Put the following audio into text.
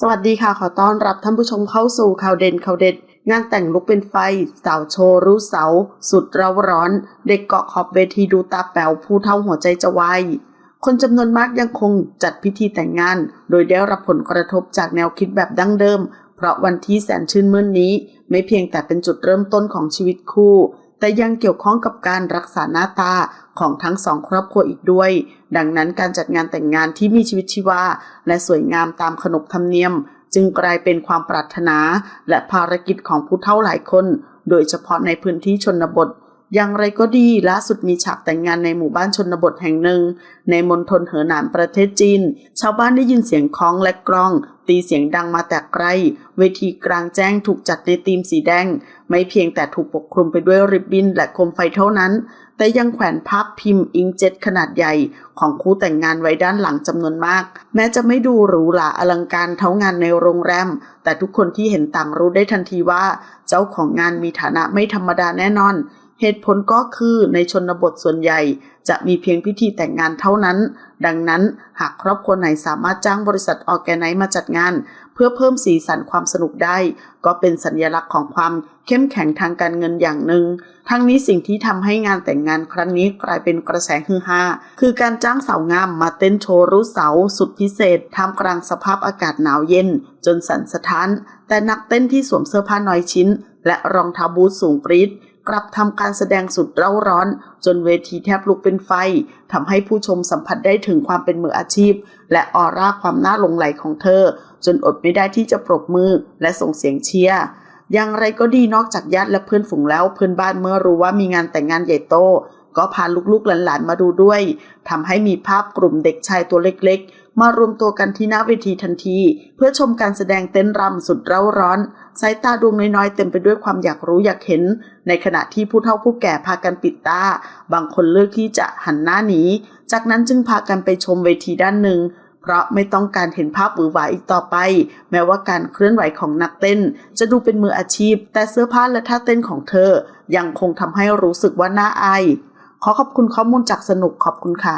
สวัสดีค่ะ ขอต้อนรับท่านผู้ชมเข้าสู่ข่าวเด่นข่าวเด็ด งานแต่งลุกเป็นไฟ สาวโชว์รู้เสา สุดเร้าร้อน เด็กเกาะขอบเวทีดูตาแป๋วผู้เท่าหัวใจจะวายคนจำนวนมากยังคงจัดพิธีแต่งงาน โดยได้รับผลกระทบจากแนวคิดแบบดั้งเดิม เพราะวันที่แสนชื่นมื่นนี้ ไม่เพียงแต่เป็นจุดเริ่มต้นของชีวิตคู่ แต่ยังเกี่ยวข้องกับการรักษาหน้าตาของทั้งสองครอบครัวอีกด้วย ดังนั้นการจัดงานแต่งงานที่มีชีวิตชีวาและสวยงามตามขนบธรรมเนียม จึงกลายเป็นความปรารถนาและภารกิจของผู้เฒ่าหลายคน โดยเฉพาะในพื้นที่ชนบท อย่างไรก็ดีล่าสุดมีฉากแต่งงานในหมู่บ้านชนบทแห่งหนึ่ง ในมณฑลเหอหนานประเทศจีน ชาวบ้านได้ยินเสียงคล้องและกลอง ตีเสียงดังมาแต่ไกล เวทีกลางแจ้งถูกจัดในธีมสีแดง ไม่เพียงแต่ถูกปกคลุมไปด้วยริบบิ้นและโคมไฟเท่านั้น แต่ยังแขวนภาพพิมพ์อิงเจ็ตขนาดใหญ่ ของคู่แต่งงานไว้ด้านหลังจำนวนมาก แม้จะไม่ดูหรูหราอลังการเท่างานในโรงแรม แต่ทุกคนที่เห็นต่างรู้ได้ทันทีว่า เจ้าของงานมีฐานะไม่ธรรมดาแน่นอน เหตุผลก็คือในชนบทส่วนใหญ่ จะมีเพียงพิธีแต่งงานเท่านั้น ดังนั้นหากครอบครัวไหนสามารถจ้างบริษัทออแกไนซ์มาจัดงาน เพื่อเพิ่มสีสันความสนุกได้ ก็เป็นสัญลักษณ์ของความเข้มแข็งทางการเงินอย่างหนึ่ง ทั้งนี้สิ่งที่ทำให้งานแต่งงานครั้งนี้กลายเป็นกระแสฮือฮาคือการจ้างสาวงามมาเต้นโชว์รู้เสาสุดพิเศษท่ามกลางสภาพอากาศหนาวเย็น จนสั่นสะท้าน แต่นักเต้นที่สวมเสื้อผ้าน้อยชิ้น และรองเท้าบูทสูงปรี๊ด กลับทำการแสดงสุดเร่าร้อน จนเวทีแทบลุกเป็นไฟทำให้ผู้ชมสัมผัสได้ถึงความเป็นมืออาชีพ และออร่าความน่าหลงไหลของเธอ จนอดไม่ได้ที่จะปรบมือและส่งเสียงเชียร์ อย่างไรก็ดีนอกจากญาติและเพื่อนฝูงแล้วเพื่อนบ้านเมื่อรู้ว่ามีงานแต่งงานใหญ่โต ก็พาลูกๆหลานๆมาดูด้วยทำให้มีภาพกลุ่มเด็กชายตัวเล็กๆ มารวมตัวกันที่หน้าเวทีทันที เพื่อชมการแสดงเต้นรำสุดเร้าร้อน สายตาดวงน้อยๆ เต็มไปด้วยความอยากรู้อยากเห็น ในขณะที่ผู้เฒ่าผู้แก่พากันปิดตา บางคนเลือกที่จะหันหน้าหนีจากนั้นจึงพากันไปชมเวทีด้านหนึ่ง เพราะไม่ต้องการเห็นภาพหวือหวาอีกต่อไป แม้ว่าการเคลื่อนไหวของนักเต้น จะดูเป็นมืออาชีพ แต่เสื้อผ้าและท่าเต้นของเธอ ยังคงทำให้รู้สึกว่าน่าอายขอขอบคุณข้อมูลจากสนุกขอบคุณค่ะ